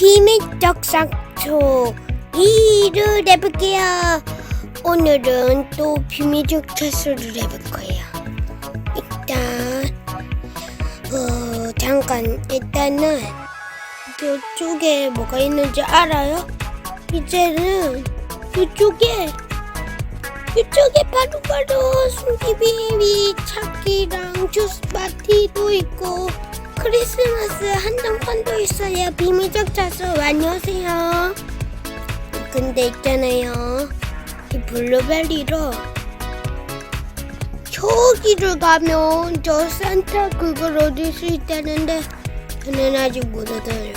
비밀적 상초 2를 해볼게요. 오늘은 또 비밀적 차수를 해볼 거예요. 일단 어 잠깐 일단은 이쪽에 뭐가 있는지 알아요? 이제는 이쪽에 이쪽에 바로바로 숨기비비 찾기랑 주스 파티도 있고 크리스마스 한정판도 있어요. 비밀적 자수 안녕하세요. 근데 있잖아요. 이 블루베리로 저기를 가면 저 산타 그걸 얻을 수 있다는데 저는 아직 못 얻어요.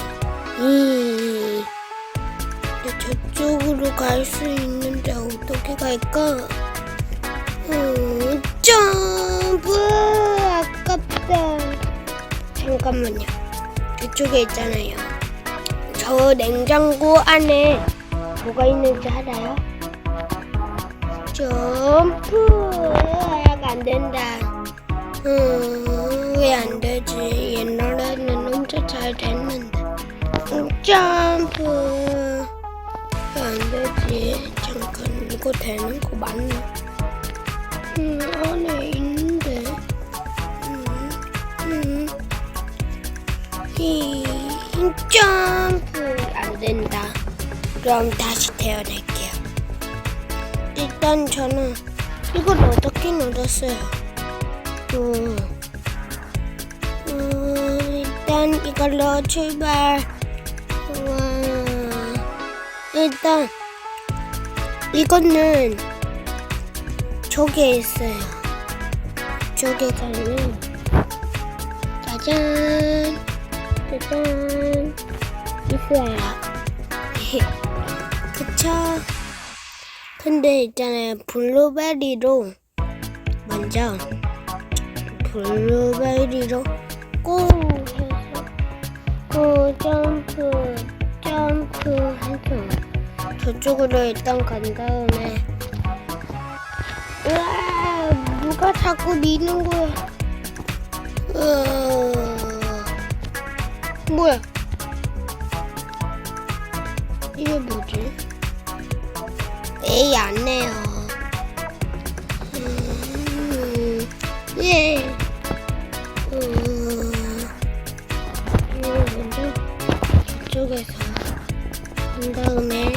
이 근데 저쪽으로 갈 수 있는데 어떻게 갈까? 음, 점프. 잠깐만요. 저쪽에 있잖아요. 저 냉장고 안에 뭐가 있는지 알아요? 점프 안 된다. 음, 왜 안 되지? 옛날에는 엄청 잘 됐는데. 음, 점프 왜 안 되지? 잠깐 이거 되는 거 맞나? 음, 안에 점프 안 된다. 그럼 다시 태어날게요. 일단 저는 이걸 얻었긴 얻었어요. 음, 음, 일단 이걸로 출발. 우와. 일단 이거는 저기에 있어요. 저기 가면 짜잔 짜잔 있어요. 그쵸? 근데 있잖아요. 블루베리로 먼저 블루베리로 고 해서 고 점프 점프 해서 저쪽으로 일단 간 다음에 으아 누가 자꾸 미는 거야 으아 뭐야? 이게 뭐지? 에이 안 내요. 음, 예. 음, 이거 먼저 저쪽에서 한 다음에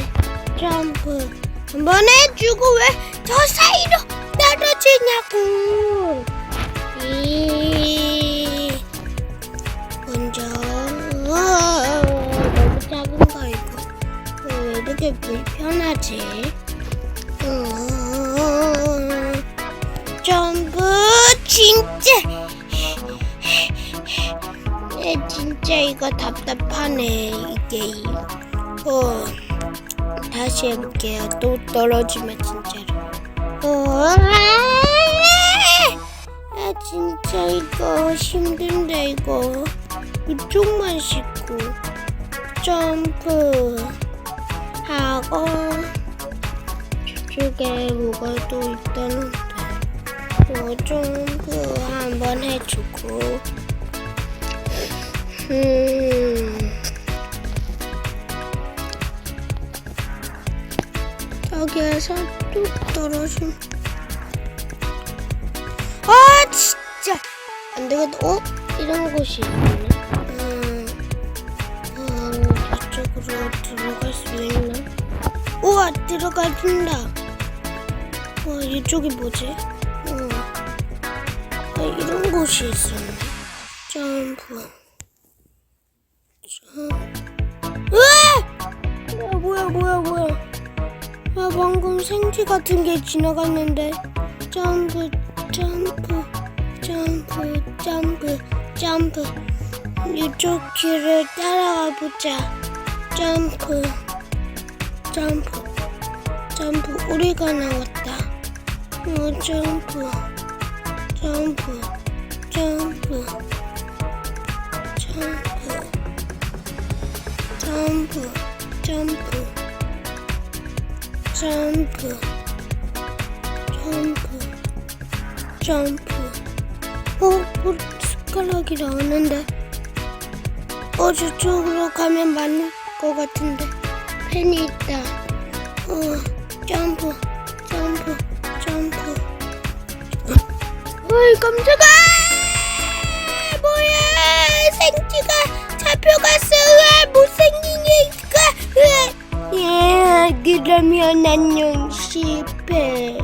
점프. 한번 해주고 왜 저 사이로 떨어지냐고. 이 이렇게 불편하지? 음, 점프 진짜. 에, 진짜 이거 답답하네 이 게임 어 다시 해볼게요. 또 떨어지면 진짜로. 어, 아 진짜 이거 힘든데 이거. 이쪽만 씻고. 점프 하고 저쪽에 뭐가 또 있다는데 뭐 점프 한번 해주고. 음. 여기에서 뚝 떨어짐 아 진짜. 안 되겠다. 어? 이런 곳이 있네 들어가준다 와 이쪽이 뭐지? 어. 아, 이런 곳이 있었네. 점프. 점프. 으아! 야, 뭐야 뭐야 뭐야. 아 방금 생쥐 같은 게 지나갔는데. 점프 점프 점프 점프 점프. 이쪽 길을 따라가 보자. 점프 점프 점프 우리가 나왔다 어 점프 점프 점프 점프 점프 점프 점프 점프 점프 어? 뭐 숟가락이 나오는데 어 저쪽으로 가면 맞는 것 같은데 펜이 있다. 어, 점프, 점프, 점프. 어이 깜짝아! 뭐야? 생쥐가 잡혀갔어. 으아, 못생긴 애가. 으아. 예, 그러면 안녕 실패.